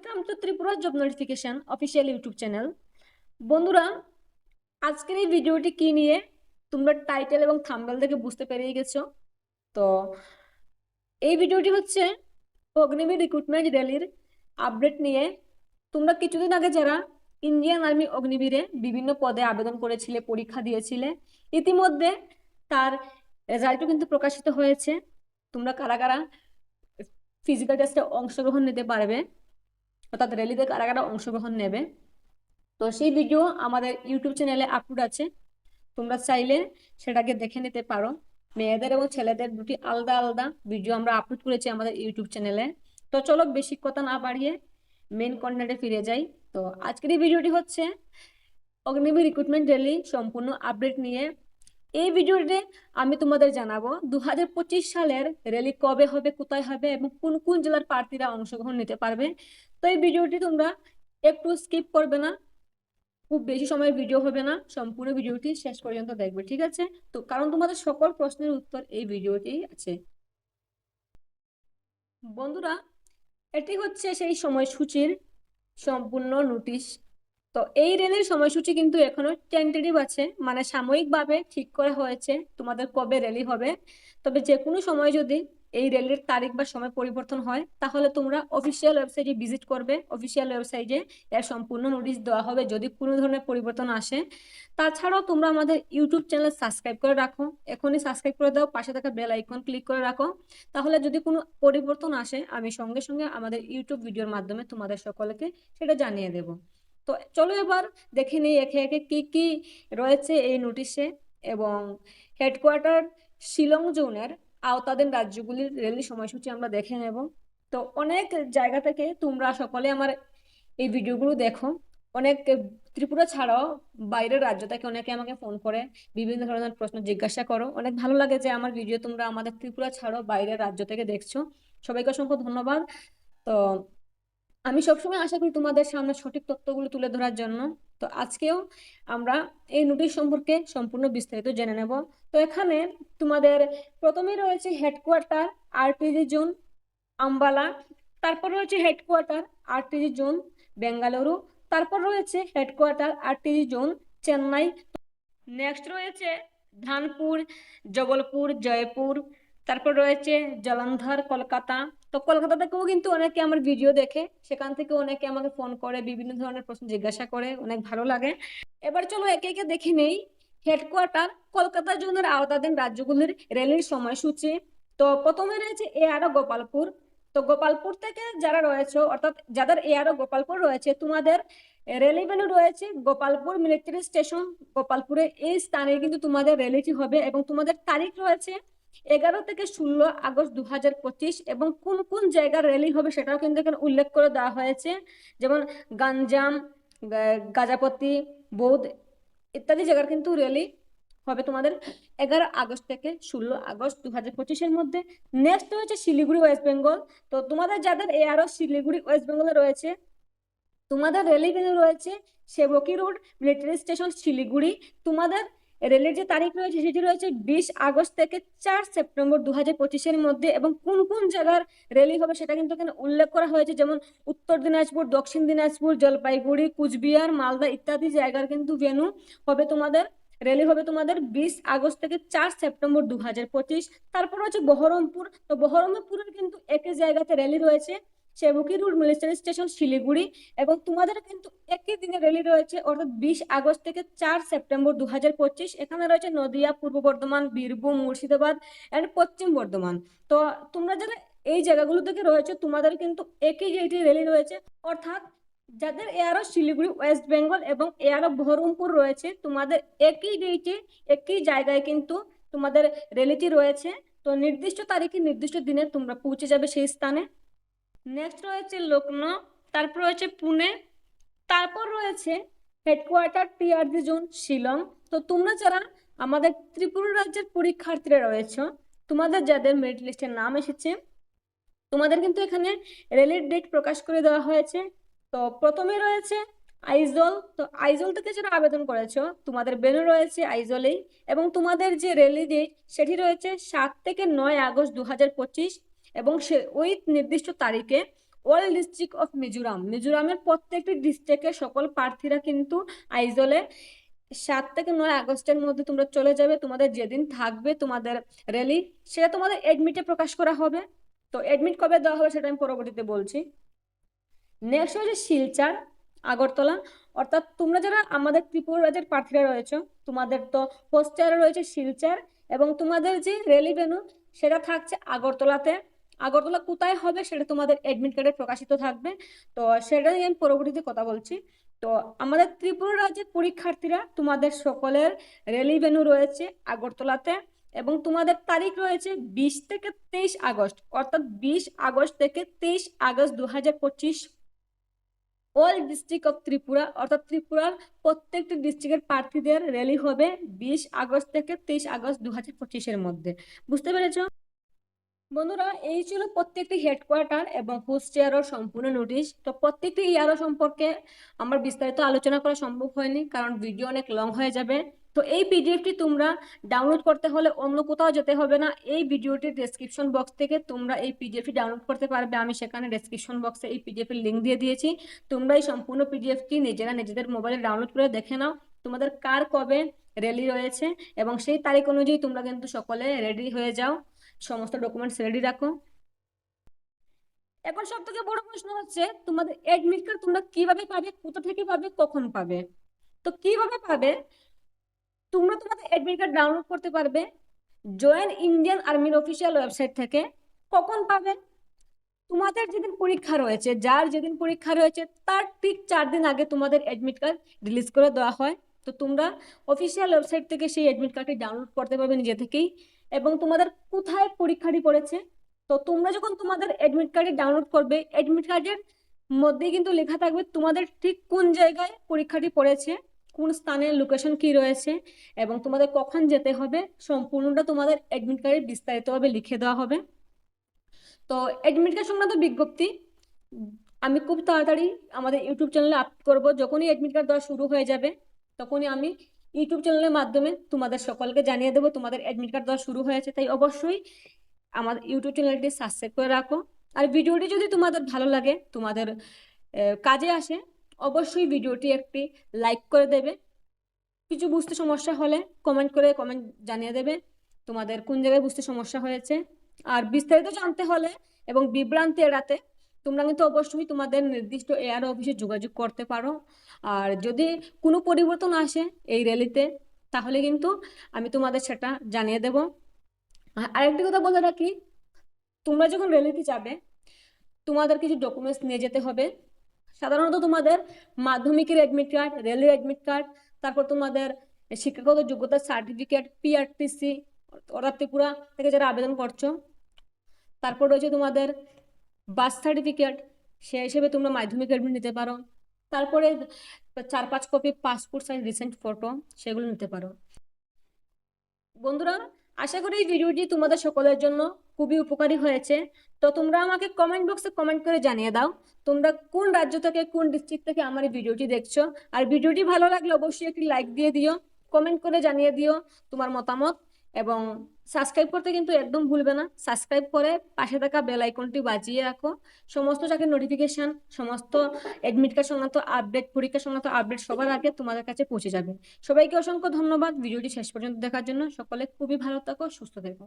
Welcome to Tripura job notification official YouTube channel বন্ধুরা, আজকের এই ভিডিওটি কি নিয়ে? তোমরা টাইটেল এবং থাম্বনেল দেখে বুঝতে পেরিয়ে গেছো। তো এই ভিডিওটি হচ্ছে অগ্নিবীর রিক্রুটমেন্ট র্যালির আপডেট নিয়ে। তোমরা কিছুদিন আগে যারা ইন্ডিয়ান আর্মি অগ্নিবীরে বিভিন্ন পদে আবেদন করেছিলে, পরীক্ষা দিয়েছিলে, ইতিমধ্যে তার রেজাল্টও কিন্তু প্রকাশিত হয়েছে। তোমরা কারা কারা ফিজিক্যাল টেস্টে অংশগ্রহণ নিতে পারবে অর্থাৎ র্যালিতে কারা কারা অংশগ্রহণ নেবে? তো সেই ভিডিও আমাদের ইউটিউব চ্যানেলে আপলোড আছে। তোমরা চাইলে সেটাকে দেখে নিতে পারো। মেয়েদের এবং ছেলেদের দুটি আলাদা আলাদা ভিডিও আমরা আপলোড করেছি আমাদের ইউটিউব চ্যানেলে তো চলো বেশি কথা না বাড়িয়ে মেন কন্টেন্টে ফিরে যাই। তো আজকের এই ভিডিওটি হচ্ছে অগ্নিবীর রিক্রুটমেন্ট র্যালি সম্পূর্ণ আপডেট নিয়ে। এই ভিডিওতে আমি তোমাদের জানাব দু হাজার পঁচিশ সালের র্যালি কবে হবে, কোথায় হবে এবং কোন কোন জেলার প্রার্থীরা অংশগ্রহণ নিতে পারবে। তো এই ভিডিওটি তোমরা একটু স্কিপ করবে না। খুব বেশি সময়ের ভিডিও হবে না। সম্পূর্ণ ভিডিওটি শেষ পর্যন্ত দেখবে, ঠিক আছে? তো কারণ তোমাদের সকল প্রশ্নের উত্তর এই ভিডিওতেই আছে। বন্ধুরা, এটি হচ্ছে সেই সময়সূচির সম্পূর্ণ নোটিশ তো এই রেলের সময়সূচি কিন্তু এখনও টেন্টেটিভ আছে মানে সাময়িকভাবে ঠিক করা হয়েছে তোমাদের কবে র্যালি হবে। তবে যে কোনো সময় যদি এই রেলের তারিখ বা সময় পরিবর্তন হয়, তাহলে তোমরা অফিসিয়াল ওয়েবসাইটে ভিজিট করবে। অফিসিয়াল ওয়েবসাইটে এর সম্পূর্ণ নোটিশ দেওয়া হবে যদি কোনো ধরনের পরিবর্তন আসে। তাছাড়াও তোমরা আমাদের ইউটিউব চ্যানেল সাবস্ক্রাইব করে রাখো। এখনই সাবস্ক্রাইব করে দাও, পাশে থাকা বেল আইকন ক্লিক করে রাখো। তাহলে যদি কোনো পরিবর্তন আসে, আমি সঙ্গে সঙ্গে আমাদের ইউটিউব ভিডিওর মাধ্যমে তোমাদের সকলকে সেটা জানিয়ে দেব। তো চলো এবার দেখে নিই একে একে কি কি রয়েছে এই নোটিশে এবং হেডকোয়ার্টার শিলং জোনের আওতাধীন রাজ্যগুলির রেলি সময়সূচি আমরা দেখে নেব। তো অনেক জায়গা থেকে তোমরা সকলে আমার এই ভিডিওগুলো দেখো। অনেক ত্রিপুরা ছাড়াও বাইরের রাজ্য থেকে অনেকে আমাকে ফোন করে, বিভিন্ন ধরনের প্রশ্ন জিজ্ঞাসা করো। অনেক ভালো লাগে যে আমার ভিডিও তোমরা আমাদের ত্রিপুরা ছাড়াও বাইরের রাজ্য থেকে দেখছ। সবাইকে অসংখ্য ধন্যবাদ। তো আমি সবসময় আশা করি তোমাদের সামনে সঠিক তথ্যগুলো তুলে ধরার জন্য। তো আজকেও আমরা এই নোটিশ সম্পর্কে সম্পূর্ণ বিস্তারিত জেনে নেব। তো এখানে তোমাদের প্রথমে রয়েছে হেডকোয়ার্টার আরটিজি জোন আম্বালা, তারপর রয়েছে হেডকোয়ার্টার আরটিজি জোন বেঙ্গালুরু, তারপর রয়েছে headquarter RTG zone Chennai. Next রয়েছে ধানপুর, জবলপুর, জয়পুর তারপর রয়েছে জলন্ধর কলকাতা। তো কলকাতা থেকেও কিন্তু অনেকে আমার ভিডিও দেখে, সেখান থেকে অনেকে আমাকে ফোন করে, বিভিন্ন ধরনের প্রশ্ন জিজ্ঞাসা করে, অনেক ভালো লাগে। এবার চলো একে একে দেখে নেই। হেডকোয়ার্টার কলকাতা জোনের আওতাধীন রাজ্যগুলির রেলের সময়সূচি। তো প্রথমে রয়েছে এ এআরও গোপালপুর। তো গোপালপুর থেকে যারা রয়েছে, অর্থাৎ যাদের এ এআরও গোপালপুর রয়েছে, তোমাদের রেলি ভ্যালু রয়েছে গোপালপুর মিলিটারি স্টেশন গোপালপুরে এই স্থানে কিন্তু তোমাদের রেলিটি হবে এবং তোমাদের তারিখ রয়েছে এগারো থেকে ষোলো আগস্ট দু হাজার পঁচিশ এবং কোন কোন জায়গার র্যালি হবে সেটাও কিন্তু এখানে উল্লেখ করে দেওয়া হয়েছে। যেমন গাঞ্জাম গাজাপতি বৌদ্ধ ইত্যাদি জায়গার কিন্তু র্যালি হবে তোমাদের এগারো আগস্ট থেকে ষোলো আগস্ট দু হাজার পঁচিশের মধ্যে। নেক্সট হচ্ছে শিলিগুড়ি ওয়েস্ট বেঙ্গল তো তোমাদের যাদের এআরও শিলিগুড়ি ওয়েস্ট বেঙ্গলে রয়েছে, তোমাদের রেলি কিন্তু রয়েছে Sevoke road military station Siliguri. তোমাদের রেলের যে তারিখ রয়েছে সেটি রয়েছে বিশ আগস্ট থেকে চার সেপ্টেম্বর দু হাজার পঁচিশের মধ্যে এবং কোন কোন জায়গার রেলি হবে সেটা কিন্তু এখানে উল্লেখ করা হয়েছে, যেমন উত্তর দিনাজপুর, দক্ষিণ দিনাজপুর, জলপাইগুড়ি, কুচবিহার, মালদা ইত্যাদি জায়গার কিন্তু ভেনু হবে তোমাদের রেলি হবে তোমাদের বিশ আগস্ট থেকে চার সেপ্টেম্বর দু হাজার পঁচিশ। তারপর হচ্ছে বহরমপুর, তো বহরমপুরের কিন্তু একই জায়গাতে রেলি রয়েছে। Sevoke road military station, Siliguri এবং তোমাদের কিন্তু একই দিনে র্যালি রয়েছে, অর্থাৎ বিশ আগস্ট থেকে চার সেপ্টেম্বর দু হাজার পঁচিশ। এখানে রয়েছে নদিয়া, পূর্ব বর্ধমান, বীরভূম, মুর্শিদাবাদ অ্যান্ড পশ্চিম বর্ধমান। তো তোমরা যারা এই জায়গাগুলো থেকে রয়েছে, তোমাদের কিন্তু একই যেটি র্যালি রয়েছে, অর্থাৎ যাদের এয়ারও শিলিগুড়ি, ওয়েস্ট বেঙ্গল এবং এয়ারও বহরমপুর রয়েছে, তোমাদের একই ডেটে একই জায়গায় কিন্তু তোমাদের র্যালিটি রয়েছে। তো নির্দিষ্ট তারিখে, নির্দিষ্ট দিনে তোমরা পৌঁছে যাবে সেই স্থানে। নেক্সট রয়েছে লখনৌ তারপর রয়েছে পুনে, তারপর রয়েছে হেডকোয়ার্টার টিআরজি জোন শিলং। তো তোমরা যারা আমাদের ত্রিপুরা রাজ্যের পরীক্ষার্থীরা রয়েছে, তোমাদের যাদের মেরিট লিস্টের নাম এসেছে, তোমাদের কিন্তু এখানে রেলের ডেট প্রকাশ করে দেওয়া হয়েছে। তো প্রথমে রয়েছে আইজল, তো আইজল থেকে যারা আবেদন করেছ, তোমাদের বেনু রয়েছে আইজলেই, এবং তোমাদের যে রেলি ডেট সেটি রয়েছে সাত থেকে নয় আগস্ট দু হাজার পঁচিশ। এবং সে ওই নির্দিষ্ট তারিখে অল ডিস্ট্রিক্ট অফ মিজোরাম, মিজোরামের প্রত্যেকটি ডিস্ট্রিক্টের সকল প্রার্থীরা কিন্তু আইজলে সাত থেকে নয় আগস্টের মধ্যে তোমরা চলে যাবে, তোমাদের যেদিন থাকবে তোমাদের র্যালি সেটা তোমাদের এডমিটে প্রকাশ করা হবে। তো এডমিট কবে দেওয়া হবে সেটা আমি পরবর্তীতে বলছি। নেক্সট হচ্ছে শিলচার, আগরতলা। অর্থাৎ তোমরা যারা আমাদের ত্রিপুরা রাজ্যের প্রার্থীরা রয়েছে, তোমাদের তো হোস্টেলে রয়েছে শিলচার এবং তোমাদের যে র্যালি ভেনু সেটা থাকছে আগরতলাতে। আগরতলা কোথায় হবে সেটা তোমাদের এডমিট কার্ডে প্রকাশিত থাকবে। তো সেটা নিয়ে আমি পরবর্তীতে কথা বলছি। তো আমাদের ত্রিপুরা রাজ্যের পরীক্ষার্থীরা, তোমাদের সকলের র্যালি ভেনু রয়েছে আগরতলাতে এবং তোমাদের তারিখ রয়েছে বিশ থেকে তেইশ আগস্ট, অর্থাৎ বিশ আগস্ট থেকে তেইশ আগস্ট দু হাজার পঁচিশ। অল ডিস্ট্রিক্ট অফ ত্রিপুরা, অর্থাৎ ত্রিপুরার প্রত্যেকটি ডিস্ট্রিক্টের প্রার্থীদের র্যালি হবে বিশ আগস্ট থেকে তেইশ আগস্ট দু হাজার পঁচিশের মধ্যে। বুঝতে পেরেছ? বন্ধুরা, এই ছিল প্রত্যেকটি হেডকোয়ার্টার এবং হোস্ট হোস্টিয়ারও সম্পূর্ণ নোটিশ তো প্রত্যেকটি ইয়ারও সম্পর্কে আমার বিস্তারিত আলোচনা করা সম্ভব হয়নি, কারণ ভিডিও অনেক লং হয়ে যাবে। তো এই পিডিএফটি তোমরা ডাউনলোড করতে হলে অন্য কোথাও যেতে হবে না। এই ভিডিওটির ডেসক্রিপশন বক্স থেকে তোমরা এই পিডিএফটি ডাউনলোড করতে পারবে। আমি সেখানে ডেসক্রিপশন বক্সে এই পিডিএফের লিঙ্ক দিয়ে দিয়েছি। তোমরা এই সম্পূর্ণ পিডিএফটি নিজেরা নিজেদের মোবাইলে ডাউনলোড করে দেখে নাও, তোমাদের কার কবে র্যালি রয়েছে এবং সেই তারিখ অনুযায়ী তোমরা কিন্তু সকলে রেডি হয়ে যাও। সমস্ত ডকুমেন্টস রেডি রাখো। এখন সব থেকে বড় প্রশ্ন হচ্ছে, তোমাদের অ্যাডমিট কার্ড তোমরা কীভাবে পাবে, কোথা থেকে পাবে, কখন পাবে? তো কীভাবে পাবে? তোমরা তোমাদের অ্যাডমিট কার্ড ডাউনলোড করতে পারবে। জয়েন্ট ইন্ডিয়ান আর্মির অফিসিয়াল ওয়েবসাইট থেকে। কখন পাবে? তোমাদের যেদিন পরীক্ষা রয়েছে, যার যেদিন পরীক্ষা রয়েছে, তার ঠিক চার দিন আগে তোমাদের অ্যাডমিট কার্ড রিলিজ করে দেওয়া হয়। তো তোমরা অফিসিয়াল ওয়েবসাইট থেকে সেই অ্যাডমিট কার্ডটি ডাউনলোড করতে পারবে নিজে থেকেই। এবং তোমাদের কোথায় পরীক্ষাটি পড়েছে? তো তোমরা যখন তোমাদের অ্যাডমিট কার্ডে ডাউনলোড করবে অ্যাডমিট কার্ডের মধ্যে কিন্তু লেখা থাকবে তোমাদের ঠিক কোন জায়গায় পরীক্ষাটি পড়েছে, কোন স্থানে লোকেশন কি রয়েছে এবং তোমাদের কখন যেতে হবে, সম্পূর্ণটা তোমাদের অ্যাডমিট কার্ডে বিস্তারিতভাবে লিখে দেওয়া হবে। তো অ্যাডমিট কার্ড সংক্রান্ত বিজ্ঞপ্তি আমি খুব তাড়াতাড়ি আমাদের ইউটিউব চ্যানেলে আপলোড করব। যখনই অ্যাডমিট কার্ড দেওয়া শুরু হয়ে যাবে, তখনই আমি ইউটিউব চ্যানেলের মাধ্যমে তোমাদের সকলকে জানিয়ে দেবো, তোমাদের অ্যাডমিট কার্ড দেওয়া শুরু হয়েছে, তাই অবশ্যই আমাদের ইউটিউব চ্যানেলটি সাবস্ক্রাইব করে রাখো। আর ভিডিওটি যদি তোমাদের ভালো লাগে, তোমাদের কাজে আসে, অবশ্যই ভিডিওটি একটি লাইক করে দেবে। কিছু বুঝতে সমস্যা হলে কমেন্ট করে কমেন্ট জানিয়ে দেবে, তোমাদের কোন জায়গায় বুঝতে সমস্যা হয়েছে। আর বিস্তারিত জানতে হলে এবং বিভ্রান্তি এড়াতে তোমরা কিন্তু অবশ্যই তোমাদের নির্দিষ্ট এয়ার অফিসে যোগাযোগ করতে পারো। আর যদি কোনো পরিবর্তন আসে এই র্যালিতে, তাহলে কিন্তু আমি তোমাদের সেটা জানিয়ে দেব। আরেকটি কথা বলে রাখি, তোমরা যখন র্যালিতে যাবে, তোমাদের কিছু ডকুমেন্টস নিয়ে যেতে হবে। সাধারণত তোমাদের মাধ্যমিকের অ্যাডমিট কার্ড রেলের অ্যাডমিট কার্ড তারপর তোমাদের শিক্ষাগত যোগ্যতার সার্টিফিকেট পিআরটিসি অর্থাৎ ত্রিপুরা থেকে যারা আবেদন করছ। তারপর রয়েছে তোমাদের বার্থ সার্টিফিকেট সে হিসেবে তোমরা মাধ্যমিক অ্যাডমিট নিতে পারো। তারপরে চার পাঁচ copy passport size recent photo সেগুলো নিতে পারো। বন্ধুরা, আশা করি এই ভিডিওটি তোমাদের সকলের জন্য খুবই উপকারী হয়েছে। তো তোমরা আমাকে কমেন্ট বক্সে কমেন্ট করে জানিয়ে দাও, তোমরা কোন রাজ্য থেকে, কোন ডিস্ট্রিক্ট থেকে আমার এই ভিডিওটি দেখছ। আর ভিডিওটি ভালো লাগলে অবশ্যই একটি লাইক দিয়ে দিও কমেন্ট করে জানিয়ে দিও তোমার মতামত। এবং সাবস্ক্রাইব করতে কিন্তু একদম ভুলবে না। সাবস্ক্রাইব করে পাশে থাকা বেল আইকনটি বাজিয়ে রাখো। সমস্ত চাকরির নোটিফিকেশন সমস্ত অ্যাডমিট কার্ড সংক্রান্ত আপডেট পরীক্ষা সংক্রান্ত আপডেট সবার আগে তোমাদের কাছে পৌঁছে যাবে। সবাইকে অসংখ্য ধন্যবাদ। ভিডিওটি শেষ পর্যন্ত দেখার জন্য সকলে খুবই ভালো থাকো, সুস্থ থেকো।